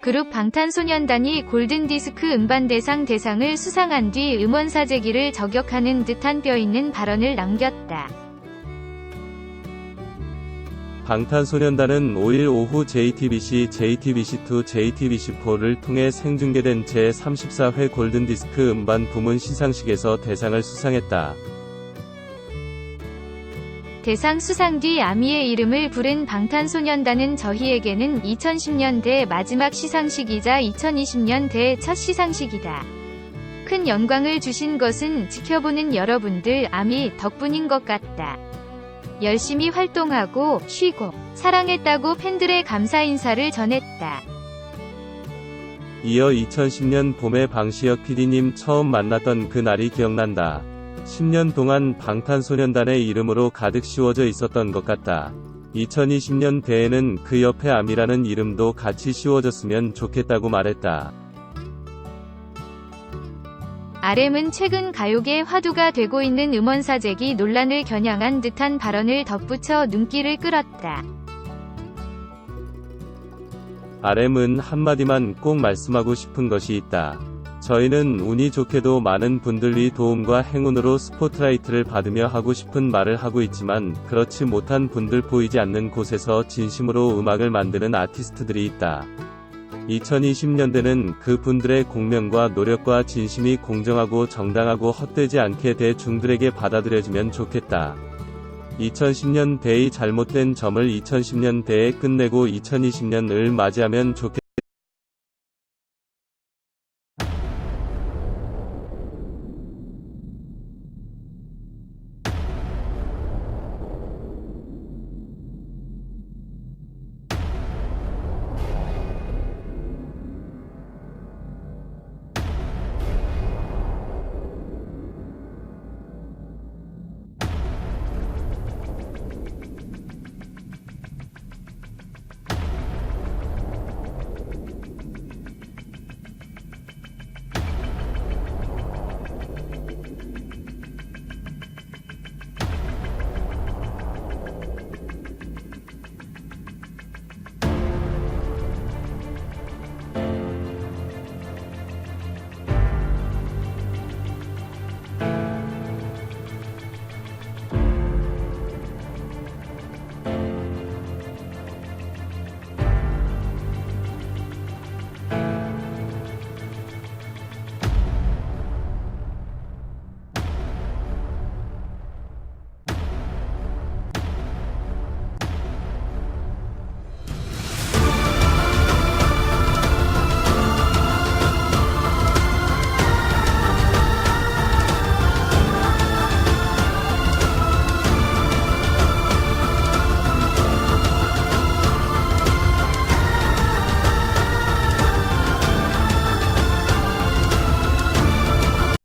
그룹 방탄소년단이 골든디스크 음반대상 대상을 수상한 뒤 음원 사재기를 저격하는 듯한 뼈있는 발언을 남겼다. 방탄소년단은 5일 오후 JTBC, JTBC2, JTBC4를 통해 생중계된 제34회 골든디스크 음반 부문 시상식에서 대상을 수상했다. 대상 수상 뒤 아미의 이름을 부른 방탄소년단은 저희에게는 2010년대 마지막 시상식이자 2020년대 첫 시상식이다. 큰 영광을 주신 것은 지켜보는 여러분들 아미 덕분인 것 같다. 열심히 활동하고 쉬고 사랑했다고 팬들의 감사 인사를 전했다. 이어 2010년 봄에 방시혁 PD님 처음 만났던 그 날이 기억난다. 10년 동안 방탄소년단의 이름으로 가득 씌워져 있었던 것 같다. 2020년 대에는 그 옆에 아미라는 이름도 같이 씌워졌으면 좋겠다고 말했다. RM은 최근 가요계 화두가 되고 있는 음원 사재기 논란을 겨냥한 듯한 발언을 덧붙여 눈길을 끌었다. RM은 한마디만 꼭 말씀하고 싶은 것이 있다. 저희는 운이 좋게도 많은 분들이 도움과 행운으로 스포트라이트를 받으며 하고 싶은 말을 하고 있지만 그렇지 못한 분들 보이지 않는 곳에서 진심으로 음악을 만드는 아티스트들이 있다. 2020년대는 그 분들의 공명과 노력과 진심이 공정하고 정당하고 헛되지 않게 대중들에게 받아들여지면 좋겠다. 2010년 대의 잘못된 점을 2010년 대에 끝내고 2020년을 맞이하면 좋겠다.